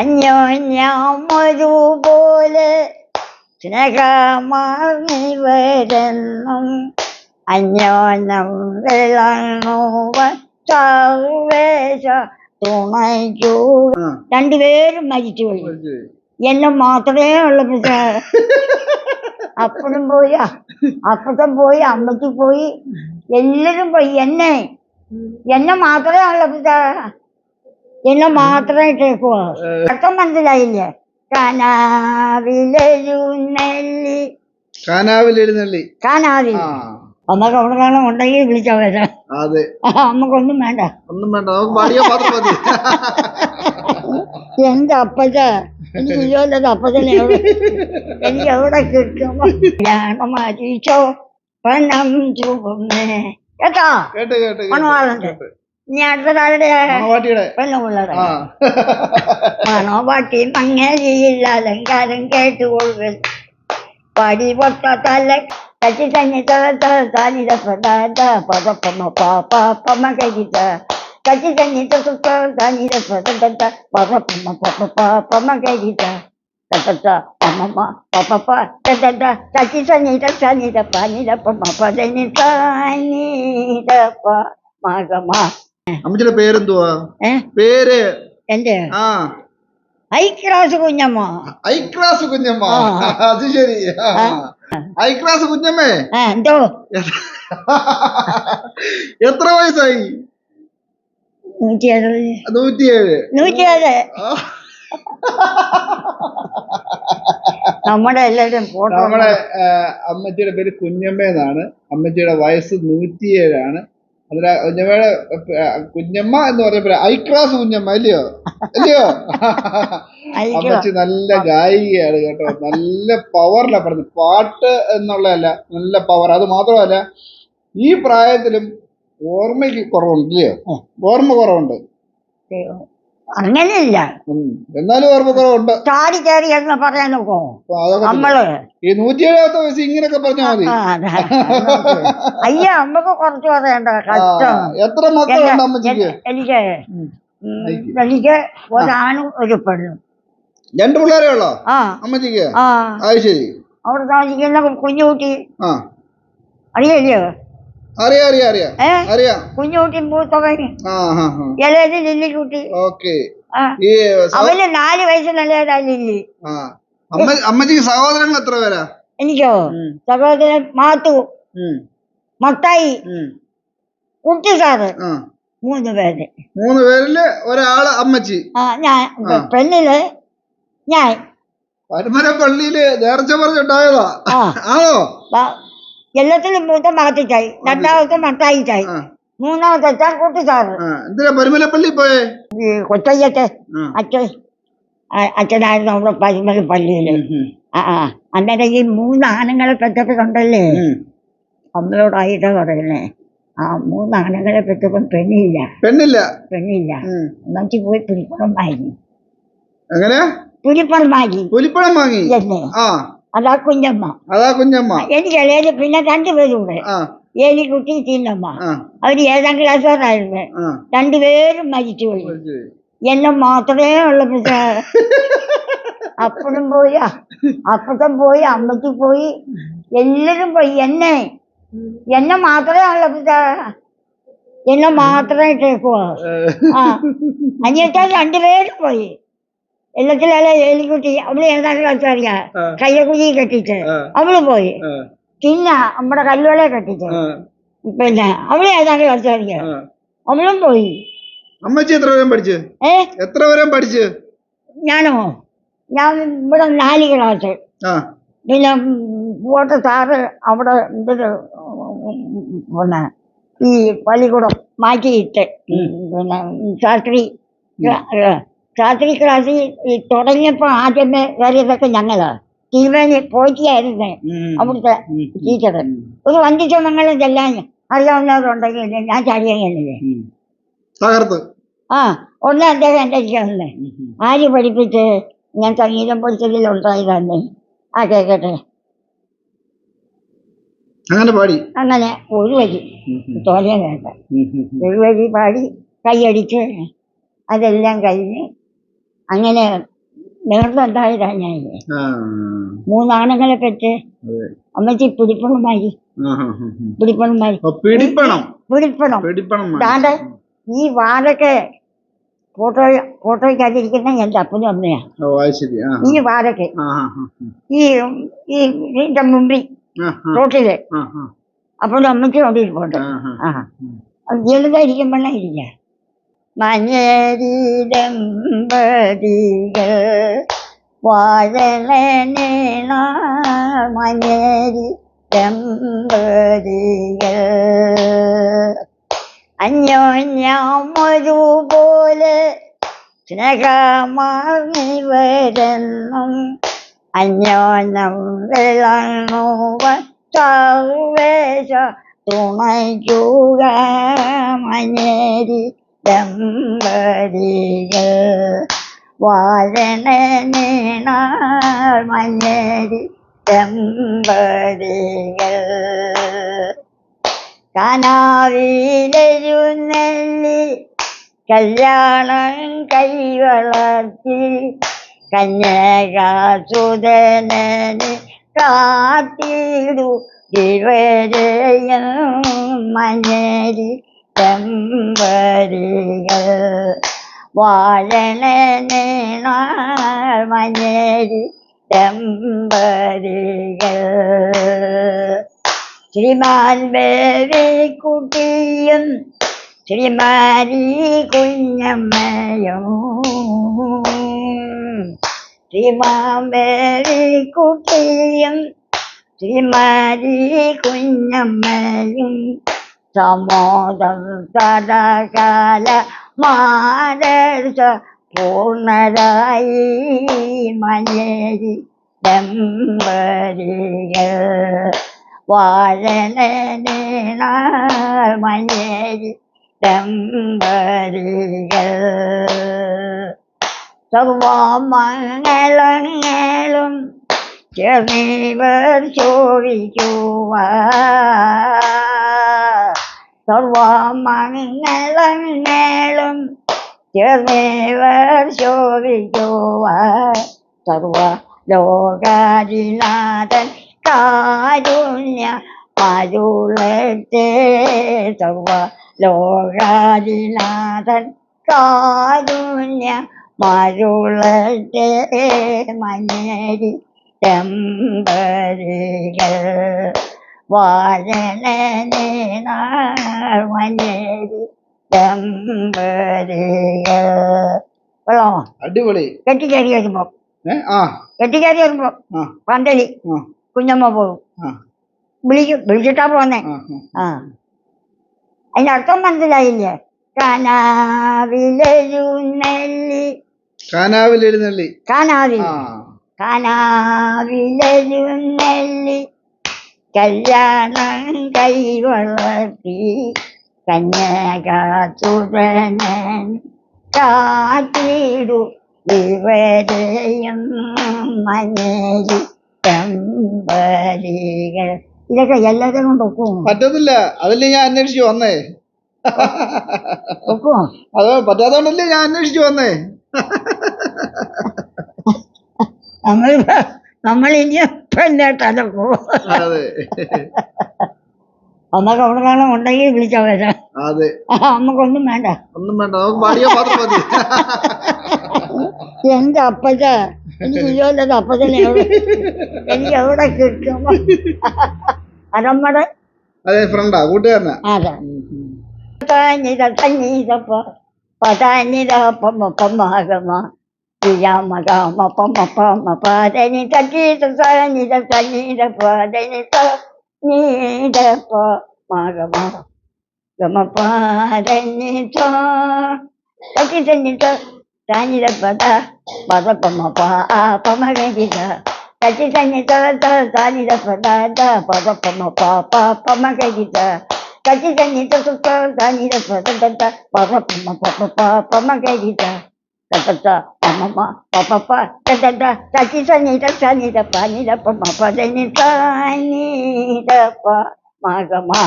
അന്യോന്യം പോലെ സ്നേഹമാർന്നി വരുന്നു അന്യോന്യം വിളങ്ങുവേശ തുണയ്ക്കൂ രണ്ടുപേരും മരിച്ചു പോയി. എന്നെ മാത്രമേ ഉള്ളു പക്ഷേ അപ്പനും പോയി അപ്പത്തൻ പോയി അമ്മച്ചി പോയി എല്ലാരും പോയി. എന്നെ എന്നെ മാത്രമേ ഉള്ളു പക്ഷേ എന്നെ മാത്രമേ കേൾക്കുവോ? അർത്ഥം മനസ്സിലായില്ലേ? കനാവിലെഴുന്നള്ളി കാനാവിൽ എഴുന്നള്ളി കനാവിൽ. അമ്മയ്ക്ക് അവിടെ കാണാൻ ഉണ്ടെങ്കിൽ വിളിച്ചാ വരാം. അതെ. അമ്മക്കൊന്നും വേണ്ട. ഒന്നും വേണ്ട. നമുക്ക് പാടിയാ മാത്രം മതി. എന്റെ അപ്പച്ച എനിക്ക് അപ്പച്ചനെ എവിടെ എനിക്ക് എവിടെ കിട്ടും? മരിച്ചോ പണം ചുവന്നേ. കേട്ടോ? കേട്ടോ കേട്ട്. മണവാളുണ്ട് കേട്ട്. ഇനി അടുത്തതാരുടെ മണവാട്ടിയുടെ പെണ്ണുപിള്ളേരെ ആ മണവാട്ടി മങ്ങലിയിൽ അലങ്കാരം കേട്ടുകൊള്ളുക പടി പൊട്ട തല കച്ചി തന്നെ താനിത പദാത പദപ്പമ പാപ്പമ കരിത കച്ചി തന്നെ താനിത പദത പദപ്പമ പപ്പ പാപ്പമ കരിത തത്ത അമ്മമ്മ പപ്പ തത്ത കച്ചി സന്നിത സന്നിത പനിത പമ പദനി താനിത പ മകമ അമ്മച്ചിയുടെ പേരെന്തുവാ? പേര്? എന്റെ? ആ. ഐക്രാസ് കുഞ്ഞമ്മ. ഐക്രാസ് കുഞ്ഞമ്മ. അത് ശരി. ഐക്രാസ് കുഞ്ഞമ്മേ? എന്തോ? എത്ര വയസ്സായി? നൂറ്റിയേഴ്. നൂറ്റി ഏഴ് ആ, നമ്മുടെ എല്ലാവരും നമ്മുടെ അമ്മച്ചിയുടെ പേര് കുഞ്ഞമ്മ എന്നാണ് അമ്മച്ചിയുടെ വയസ്സ് നൂറ്റിയേഴാണ്. അതിൽ കുഞ്ഞമ്മയുടെ കുഞ്ഞമ്മ എന്ന് പറയുമ്പോ ഐ ക്ലാസ് കുഞ്ഞമ്മ അല്ലയോ? അല്ലയോ? അമ്മച്ചി നല്ല ഗായികയാണ് കേട്ടോ. നല്ല പവറിലാണ് പറഞ്ഞത്. പാട്ട് എന്നുള്ളതല്ല നല്ല പവർ അത് മാത്രമല്ല ഈ പ്രായത്തിലും ഓർമ്മയ്ക്ക് കുറവുണ്ട് ഇല്ലയോ ഓർമ്മ കുറവുണ്ട്. അങ്ങനെയില്ല. എന്നാലും ഓർമ്മ കുറവുണ്ട് ചാടി കയറി എന്ന് പറയാൻ നോക്കോ. നമ്മൾ. ഈ നൂറ്റിയേഴാമത്തെ വയസ്സ് ഇങ്ങനെയൊക്കെ പറഞ്ഞാൽ മതി. അയ്യ അമ്മയ്ക്ക് കുറച്ച് പറയണ്ട. കഷ്ടം. എത്ര മക്കളുണ്ട് എനിക്ക് എനിക്ക് ഒരാണും ഒരു പെണ്ണും. രണ്ട് പിള്ളേരെ ഉള്ളോ? അമ്മച്ചിക്ക്? ആ. ശരി. അവിടെ താമസിക്കുന്ന കുഞ്ഞുകുട്ടി. അറിയില്ലയോ അറിയാം അറിയാം കുഞ്ഞുകുട്ടി ഇളയത് ലില്ലിക്കുട്ടി ഓക്കെ. അവന് നാല് വയസ്സ് നല്ലതാ ലില്ലി. ആ. അമ്മ അമ്മച്ചിക്ക് സഹോദരങ്ങൾ എത്ര പേരാ? എനിക്കോ? സഹോദരൻ മാത്തു. മത്തായി. കുട്ടി സാറ്. മൂന്ന് പേര്. മൂന്ന് പേരിൽ ഒരാൾ അമ്മച്ചി. ആ ഞാൻ. പെണ്ണിൽ ഞാൻ. പരമര പള്ളിയിൽ നേർച്ച പറഞ്ഞുണ്ടായതാ. ആണോ? എല്ലാത്തിലും മൂത്ത മകത്തിച്ചായി രണ്ടാമത്തെ മത്തായിച്ചായി. മൂന്നാമത്തെ അച്ഛൻ കുട്ടി സാറ് ആ. എന്തിനാ പരുമല പള്ളി പോയേ? ഈ കൊച്ചയ്യത്തെ. അച്ഛൻ. അച്ഛനായിരുന്നു അവിടെ പരുമല പള്ളിയിൽ. ആ അന്നേരം ഈ മൂന്ന് ആണുങ്ങളെ പെറ്റപ്പോഴുണ്ടല്ലേ ഉം. അമ്മയോടായിട്ടാ പറയുന്നേ. ആ മൂന്ന് ആണുങ്ങളെ പെറ്റപ്പം പെണ്ണില്ല. പെണ്ണില്ല. പെണ്ണില്ല. എന്നു പോയി പുലിപ്പണം വാങ്ങി. എങ്ങനെ? പുലിപ്പണം വാങ്ങി. പുലിപ്പണം വാങ്ങി? ആ. അതാ കുഞ്ഞമ്മ. അതാ കുഞ്ഞമ്മ. എനിക്ക് ഇളയത് പിന്നെ രണ്ടുപേരുണ്ട് കൂടെ ആ. ഏലിക്കുട്ടി ചിന്നമ്മ അവർ ഏഴാം ക്ലാസ്സുകാരായിരുന്നു രണ്ടുപേരും മരിച്ചു പോയി. എന്നെ മാത്രമേ ഉള്ളു അപ്പനും പോയി അപ്പത്തൻ പോയി അമ്മച്ചി പോയി. എല്ലാരും പോയി. എന്നെ എന്നെ മാത്രമേ ഉള്ളു എന്നെ മാത്രമേ കേൾക്കുവോ. ആ. അനിയച്ചാൽ രണ്ടുപേരും പോയി. എല്ലാത്തിലല്ല എലിക്കുട്ടി. അവൾ ഏതാണ്ട് ആ. കയ്യക്കുഴി കെട്ടിട്ട്. അവൾ പോയി. പിന്നെ നമ്മുടെ കല്ലുവളെ കെട്ടിട്ട് പിന്നെ അവൾ ഏതാണ്ട് ക്ലാസ് അറിയാ അവളും പോയി. അമ്മച്ചി എത്ര വരെ പഠിച്ചു? ഏ? എത്ര വരെ പഠിച്ചു? ഞാനോ? ഞാൻ ഇവിടെ നാല് ക്ലാസ്. പിന്നെ പോട്ട് സാറ് അവിടെ ഇതൊരു പിന്നെ ഈ പള്ളിക്കൂടം മാറ്റിയിട്ട് പിന്നെ ശാസ്ത്രി ശാസ്ത്രി ക്ലാസ്സിൽ ഈ തുടങ്ങിയപ്പോൾ ആദ്യമേ കയറിയതൊക്കെ ഞങ്ങളാ. തിരുവേണി പോറ്റിയായിരുന്നേ. അവിടുത്തെ ടീച്ചർ ഒരു വണ്ടി ചുമങ്ങളും ചെല്ലാൻ അറിയാവുന്നവരുണ്ടെങ്കിൽ ഞാൻ ചടിയല്ലേ. തകർത്ത്. ആ ഒന്ന് അദ്ദേഹം എന്റെ ഇരിക്കുന്നത് ആര് പഠിപ്പിച്ച് ഞാൻ സംഗീതം പഠിച്ചതിൽ ഉണ്ടായതന്നെ ആ കേക്കട്ടെ. അങ്ങനെ പാടി. അങ്ങനെ ഒരു വരി. തോന്നിയ ഉം. ഒരു വരി പാടി കൈയടിച്ച് അതെല്ലാം കഴിഞ്ഞ് അങ്ങനെ നേർന്നുണ്ടായതാ ഞാൻ മൂന്നാണുങ്ങളെ പെറ്റ്. അമ്മച്ചി പിടിപ്പണമായി. പിടിപ്പണമായി. പിടിപ്പണം. പിടിപ്പണം. പിടിപ്പണം ഈ വാടൊക്കെ ഫോട്ടോ ഫോട്ടോയ്ക്കകത്തിരിക്കുന്ന എന്റെ അപ്പനും അമ്മയാ. ഈ വാടൊക്കെ ഈ ഈ ഇതിന്റെ മുമ്പിൽ റോട്ടിൽ അപ്പനും അമ്മയ്ക്കും അവിടെ ഇരിപ്പുണ്ട് ആ, അത് ജലതായിരിക്കുമ്പോഴേ ഇരിക്ക. മഞ്ഞരിതമ്പതികൾ വാഴലനേണ മഞ്ഞരി ദമ്പതികൾ അന്യോന്യം ഒരുപോലെ സ്നേഹമാർന്നി വരുന്നും അന്യോന്യം വിളങ്ങുവ സർവേശ തുണയ്ക്കുക മഞ്ഞേരി ദമ്പതികൾ വാഴണ മഞ്ഞേരി ദമ്പതികൾ. നെല്ലി കല്യാണം കൈവളർത്തി കന്യകാസുതനന് കാത്തിടു ഇവരെയും മഞ്ഞരി ചെമ്പരികൾ വാഴണ മഞ്ഞേരി ചെമ്പരികൾ ശ്രീമാൻ കുട്ടിയും ശ്രീമാരി കുഞ്ഞമ്മയും. ശ്രീമാൻ കുട്ടിയും ശ്രീമാരി കുഞ്ഞമ്മയും സമോദം സദകാല മാരസ പൂർണരായി മലേരി ദമ്പരികൾ. വാഴനീണ മലേരി ദമ്പരികൾ. സർവമംഗളങ്ങളും ചേർന്നിവർ ചോദിക്കുക സർവമംഗളങ്ങളും ചേർന്നിവർ സർവ ലോകാരിനാഥൻ കാരുണ്യ അരുളത്തെ സർവ ലോകാരിനാഥൻ കാരുണ്യ മരുളത്തെ മഞ്ഞരി ചെമ്പരികൾ. മഞ്ഞരി വെള്ളമോ അടിപൊളി. കെട്ടിക്കയറി വരുമ്പോ. കെട്ടിക്കാരി കെട്ടിക്കയറി വരുമ്പോ പന്തലി. കുഞ്ഞമ്മ പോകും. വിളിക്കും. വിളിച്ചിട്ടാ പോന്നെ. ആ അതിന്റെ അർത്ഥം മനസ്സിലായില്ലേ? കനാവിലെഴുന്നള്ളി. കാനാവിൽ. എഴുന്നള്ളി കനാവിൽ കനാവിലെഴുന്നള്ളി. കല്യാണം കൈവളർത്തി കന്യകാസുരനൻ കാത്തിടു. ഇവരെയും മഞ്ഞരി ചെമ്പരികൾ ഇതൊക്കെ എല്ലാവരും കൊണ്ട് ഒക്കും? പറ്റത്തില്ല. അതല്ലേ ഞാൻ അന്വേഷിച്ചു വന്നേ. ഒക്കും? അത് പറ്റാത്തോണ്ടല്ലേ ഞാൻ അന്വേഷിച്ചു വന്നേ. നമ്മൾ നമ്മൾ ഇനി പെണ്ണേട്ടാലും പോകും അമ്മയ്ക്ക് അവിടെ കാണാൻ ഉണ്ടെങ്കിൽ വിളിച്ചാൽ വരാം. അതെ. അമ്മക്കൊന്നും വേണ്ട. ഒന്നും വേണ്ട. എന്റെ അപ്പച്ച എനിക്ക് ഇതുപോലത്തെ അപ്പച്ചനെ എനിക്ക് എവിടെ കിട്ടും? അരമ്മടെ അതെ ഫ്രണ്ടാ കൂട്ടുകാരനാ. അതെ. யம கம பம பம பதனி தக்கி தச நித தனித பதனி த நீத ப மக மக கம பதனி த தக்கி தனி த தனித பத பத பம ப ஆ பம கதித தக்கி தனி த த தனித பத த பத பம ப ப பம கதித தக்கி தனி த சுத்த தனித பத த பத பம ப ப பம പമ ഗീത തക്കി തന്നിത താനിത പദ പദ പമ്മ പ പമ Geetha Kaki sanita suka sanita pada tata papa papa papa papa magarita tata tata mama papa papa tata kaki sanita sanita panita papa papa sanita sanita pa magama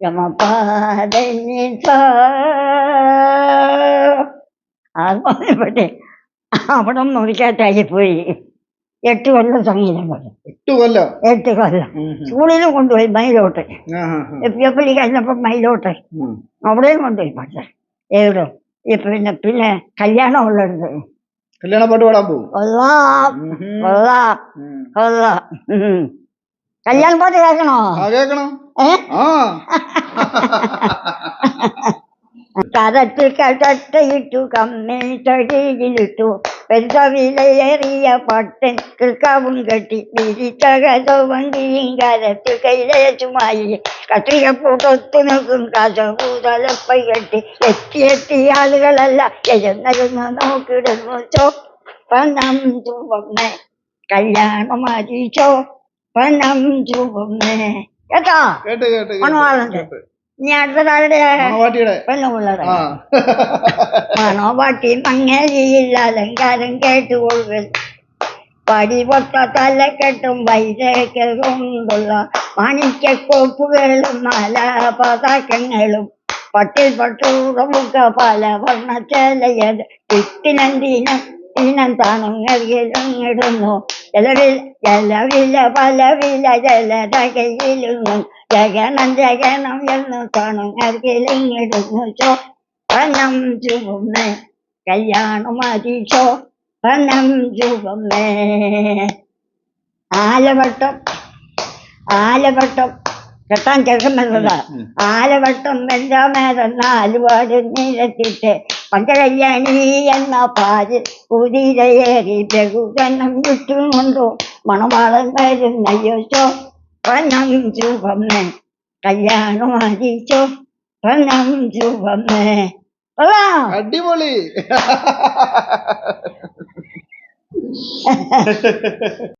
gama padanita ആത്മാവിനെ അവിടെ മുറിക്കാറ്റായി പോയി എട്ട് കൊല്ലം സംഗീതം പഠിച്ചു എട്ട് കൊല്ലം എട്ട് കൊല്ലം. സ്കൂളിലും കൊണ്ടുപോയി മയിലോട്ട് ആ, ആ, ആ. എഫ് എഫ് കഴിഞ്ഞപ്പോൾ മയിലോട്ട്. അവിടെയും കൊണ്ടുപോയി പഠിച്ചു എവിടെ പിന്നെ പിന്നെ കല്യാണം ഉള്ളിടത്ത് കല്യാണ പാട്ട് പാടാൻ പോകും കൊള്ളാം ഉം, ഉം. കൊള്ളാം ഉം. കൊള്ളാം ഉം. കല്യാൺ പാട്ട് കേൾക്കണോ ആ കേക്കണം ഏ ആ കരത്തിൽ കടത്തയിട്ടു കമ്മിൽ തൊഴിലിട്ടു പെരുത്ത വിലയേറിയ പട്ടൻ കിൽക്കാവും കെട്ടി വിരിച്ചകതവങ്കിയും കരത്തിൽ കൈലച്ചുമായി കട്ടിക പൂട്ടൊത്തു നിൽക്കും കസപൂതലപ്പൈ കെട്ടി എത്തി എത്തി ആളുകളല്ല എഴുന്നരുന്ന് നോക്കിടുന്നു ചോ പണം ചുവമ്മേ കല്യാണം അരിച്ചോ പണം ചുവമ്മേ കേട്ടോ കേട്ട് കേട്ട് കേട്ട്, മണവാളന്റെ. കേട്ട്. ഇനി അടുത്തതാരുടെ മണവാട്ടിയുടെ പെണ്ണുപിള്ളേരെ ആ മണവാട്ടി മങ്ങലിയിൽ അലങ്കാരം കേട്ടുകൊള്ളുക പടി പൊട്ട തലക്കെട്ടും വൈരകൾ കൊണ്ടുള്ള മാണിക്യക്കോപ്പുകളും മാല പതാക്കങ്ങളും പട്ടിൽ പട്ടൂറമുഖ പല വർണ്ണ ചേലയത് ഇത്തിനന്തിനം ഇനം താണുങ്ങിടുന്നു ജലവിൽ ജലവില പലവില ജലതകയിലും ജഗണം ജഗണം എന്ന് താണുങ്ങിടുന്നു ചോ പണം ചുവമ്മേ കല്യാണം അരിച്ചോ പണം ചുവമ്മേ ആലവട്ടം ആലവട്ടം കെട്ടാൻ ചെറുക്കുന്നതാ. ആലവട്ടം വെഞ്ചാമേതം നാലുപാട് നിരത്തിട്ട് പഞ്ചകല്യാണി എന്ന പാൽ കുതിരയേറി ബഹുഗണം ചുറ്റുമുണ്ടോ? മണവാളൻ വരുന്നയ്യോ പനം ചുവമ്മേ കല്യാണം മതിച്ചോ പനം ചുവമ്മേ അടിപൊളി.